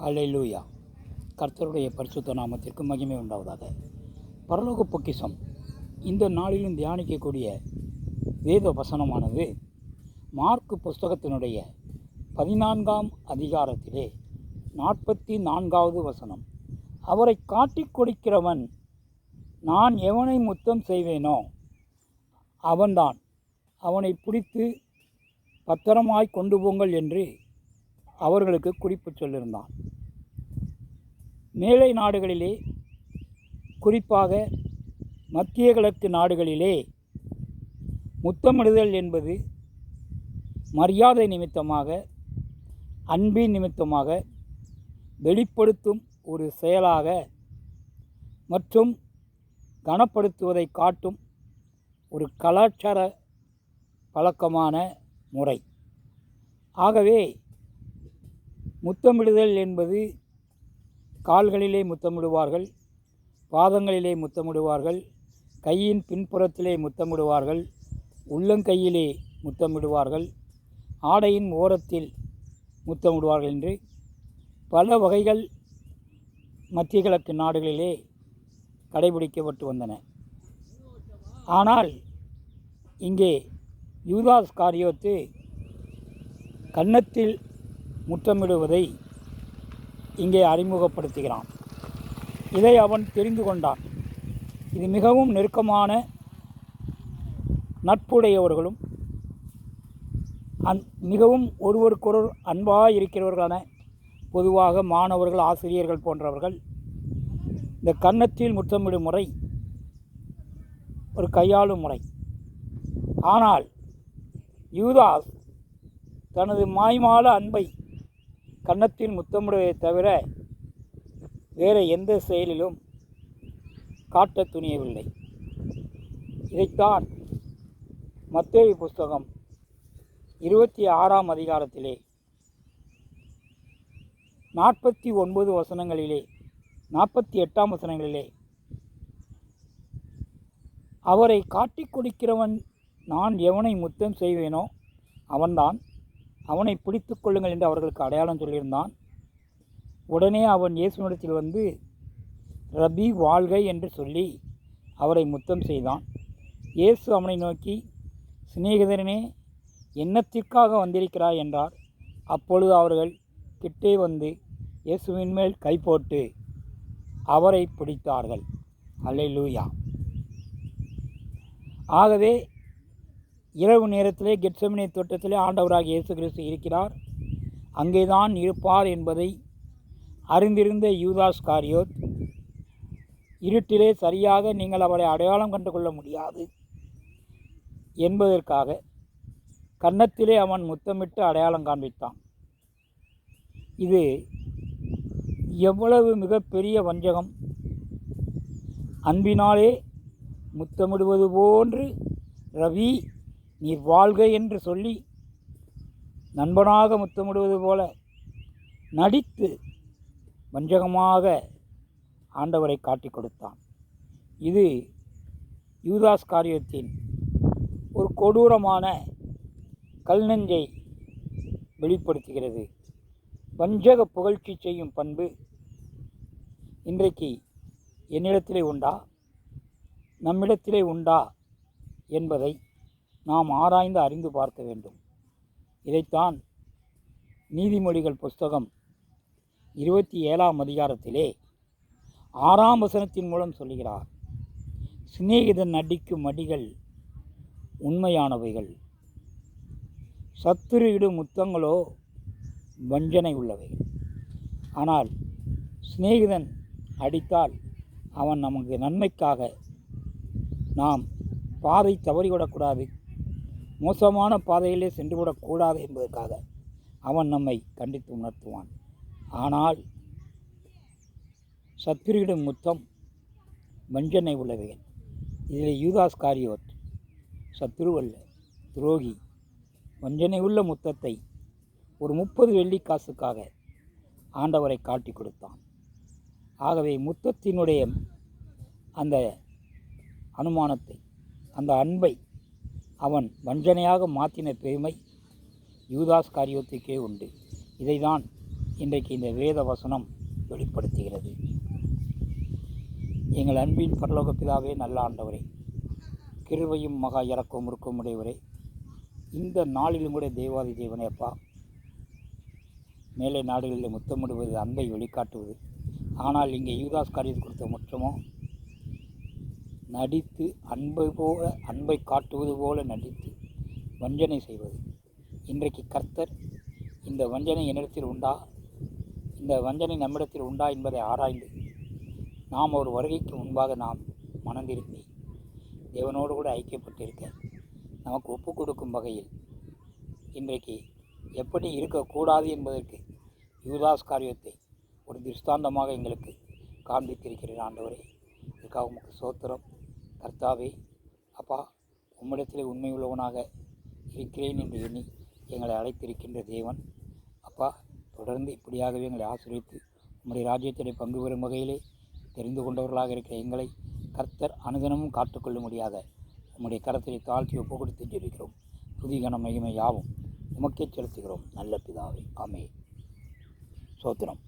ஹalleluya கர்த்தருடைய பரிசுத்த நாமத்திற்கு மகிமை உண்டாவதாக. பரலோக பொக்கிஷம். இந்த நாளிலும் தியானிக்கக்கூடிய வேத வசனமானது மார்க்கு புஸ்தகத்தினுடைய பதினான்காம் அதிகாரத்திலே நாற்பத்தி நான்காவது வசனம். அவரை காட்டிக் கொடுக்கிறவன் நான் எவனை முத்தம் செய்வேனோ அவன்தான். அவனை பிடித்து பத்திரமாய் கொண்டு போங்கள் என்று அவர்களுக்கு குறிப்பு சொல்லியிருந்தான். மேலை நாடுகளிலே குறிப்பாக மத்திய கிழக்கு நாடுகளிலே முத்தமிடுதல் என்பது மரியாதை நிமித்தமாக அன்பின் நிமித்தமாக வெளிப்படுத்தும் ஒரு செயலாக மற்றும் கனப்படுத்துவதை காட்டும் ஒரு கலாச்சார பழக்கமான முறை. ஆகவே முத்தமிடுதல் என்பது கால்களிலே முத்தமிடுவார்கள் பாதங்களிலே முத்தமிடுவார்கள் கையின் பின்புறத்திலே முத்தமிடுவார்கள் உள்ளங்கையிலே முத்தமிடுவார்கள் ஆடையின் ஓரத்தில் முத்தமிடுவார்கள் என்று பல வகைகள் மத்திய கிழக்கு நாடுகளிலே கடைபிடிக்கப்பட்டு வந்தன. ஆனால் இங்கே யூதாஸ் காரியோத்து கன்னத்தில் முத்தமிடுவதை இங்கே அறிமுகப்படுத்துகிறான். இதை அவன் தெரிந்து கொண்டான். இது மிகவும் நெருக்கமான நட்புடையவர்களும் அன் மிகவும் ஒருவருக்கொருவர் அன்பாக இருக்கிறவர்களான பொதுவாக மாணவர்கள் ஆசிரியர்கள் போன்றவர்கள் இந்த கன்னத்தில் முத்தமிடும் முறை ஒரு கையாளும் முறை. ஆனால் யூதாஸ் தனது மாய்மால அன்பை கன்னத்தில் முத்தமிடுவதை தவிர வேறு எந்த செயலிலும் காட்ட துணியவில்லை. இதைத்தான் மத்தேவி புஸ்தகம் இருபத்தி ஆறாம் அதிகாரத்திலே நாற்பத்தி ஒன்பது வசனங்களிலே நாற்பத்தி எட்டாம் வசனங்களிலே அவரை காட்டிக் கொடுக்கிறவன் நான் எவனை முத்தம் செய்வேனோ அவன்தான் அவனை பிடித்து கொள்ளுங்கள் என்று அவர்களுக்கு அடையாளம் சொல்லியிருந்தான். உடனே அவன் இயேசுனிடத்தில் வந்து ரபி வாழ்கை என்று சொல்லி அவரை முத்தம் செய்தான். இயேசு அவனை நோக்கி சிநேகிதரனே என்னத்திற்காக வந்திருக்கிறாய்? என்றார். அப்பொழுது அவர்கள் கிட்டே வந்து இயேசுவின் மேல் கை போட்டு அவரை பிடித்தார்கள். அல்லேலூயா. ஆகவே இரவு நேரத்திலே கெட்சமினே தோட்டத்திலே ஆண்டவராக இயேசு கிறிஸ்து இருக்கிறார். அங்கேதான் இருப்பார் என்பதை அறிந்திருந்த யூதாஸ் காரியோத் இருட்டிலே சரியாக நீங்கள் அவரை அடையாளம் கண்டு கொள்ள முடியாது என்பதற்காக கன்னத்திலே அவன் முத்தமிட்டு அடையாளம் காண்பித்தான். இது எவ்வளவு மிகப்பெரிய வஞ்சகம். அன்பினாலே முத்தமிடுவது போன்று ரவி நீர் வாழ்க என்று சொல்லி நண்பனாக முத்தமிடுவது போல நடித்து வஞ்சகமாக ஆண்டவரை காட்டிக் கொடுத்தான். இது யூதாஸ் காரியத்தின் ஒரு கொடூரமான கல்நெஞ்சை வெளிப்படுத்துகிறது. வஞ்சக புகழ்ச்சி செய்யும் பண்பு இன்றைக்கு என்னிடத்திலே உண்டா? நம்மிடத்திலே உண்டா? என்பதை நாம் ஆராய்ந்து அறிந்து பார்க்க வேண்டும். இதைத்தான் நீதிமொழிகள் புஸ்தகம் இருபத்தி ஏழாம் அதிகாரத்திலே ஆறாம் வசனத்தின் மூலம் சொல்கிறார். சிநேகிதன் அடிக்கும் மடிகள் உண்மையானவைகள். சத்துருவிடும் முத்தங்களோ வஞ்சனை உள்ளவை. ஆனால் சிநேகிதன் அடித்தால் அவன் நமக்கு நன்மைக்காக நாம் பாதை தவறிவிடக்கூடாது. மோசமான பாதையிலே சென்றுவிடக்கூடாது என்பதற்காக அவன் நம்மை கண்டித்து உணர்த்துவான். ஆனால் சத்துருவிடும் முத்தம் வஞ்சனை உள்ளவைகள் இதில் யூதாஸ் காரியோட் சத்ருவல்ல துரோகி. வஞ்சனை உள்ள முத்தத்தை ஒரு முப்பது வெள்ளி காசுக்காக ஆண்டவரை காட்டி கொடுத்தான். ஆகவே முத்தத்தினுடைய அந்த அனுமானத்தை அந்த அன்பை அவன் வஞ்சனையாக மாற்றின பெருமை யூதாஸ் காரியத்துக்கே உண்டு. இதைதான் இன்றைக்கு இந்த வேத வசனம் வெளிப்படுத்துகிறது. எங்கள் அன்பின் பரலோக பிதாவே நல்ல ஆண்டவரே கிருவையும் மகா இறக்கம் முறுக்கும் உடையவரே இந்த நாளிலும் கூட தேவாதி தேவனே அப்பா. மேலே நாடுகளில் முத்தமிடுவது அன்பை வெளிக்காட்டுவது. ஆனால் இங்கே யூதாஸ் காரியம் கொடுத்த முற்றமோ நடித்து அன்பை போல அன்பை காட்டுவது போல நடித்து வஞ்சனை செய்வது. இன்றைக்கு கர்த்தர் இந்த வஞ்சனை என்னிடத்தில் உண்டா? இந்த வஞ்சனை நம்மிடத்தில் உண்டா என்பதை ஆராய்ந்து நாம் ஒரு வருகைக்கு முன்பாக நாம் மணந்திருந்தி தேவனோடு கூட ஐக்கியப்பட்டிருக்க நமக்கு ஒப்பு கொடுக்கும் வகையில் இன்றைக்கு எப்படி இருக்கக்கூடாது என்பதற்கு யூதாஸ் காரியத்தை ஒரு திருஷ்டாந்தமாக எங்களுக்கு காண்பித்திருக்கிறேன் ஆண்டவரே. இதுக்காக உங்களுக்கு சோத்திரம். கர்த்தாவே அப்பா உம்மிடத்திலே உண்மை உள்ளவனாக இருக்கிறேன் என்று எண்ணி எங்களை அழைத்திருக்கின்ற தேவன். அப்பா தொடர்ந்து இப்படியாகவே எங்களை ஆசிரியத்து உம்முடைய ராஜ்யத்திலே பங்கு பெறும் வகையிலே தெரிந்து கொண்டவர்களாக இருக்கிற எங்களை கர்த்தர் அனுதினமும் காத்துக்கொள்ளும்படியாக உம்முடைய கரத்திலே தாழ்த்தி ஒப்பு கொடுத்து ஜெபிக்கிறோம் துதிகன மகிமை யாவும் உமக்கே செலுத்துகிறோம். நல்ல பிதாவே ஆமே சோத்திரம்.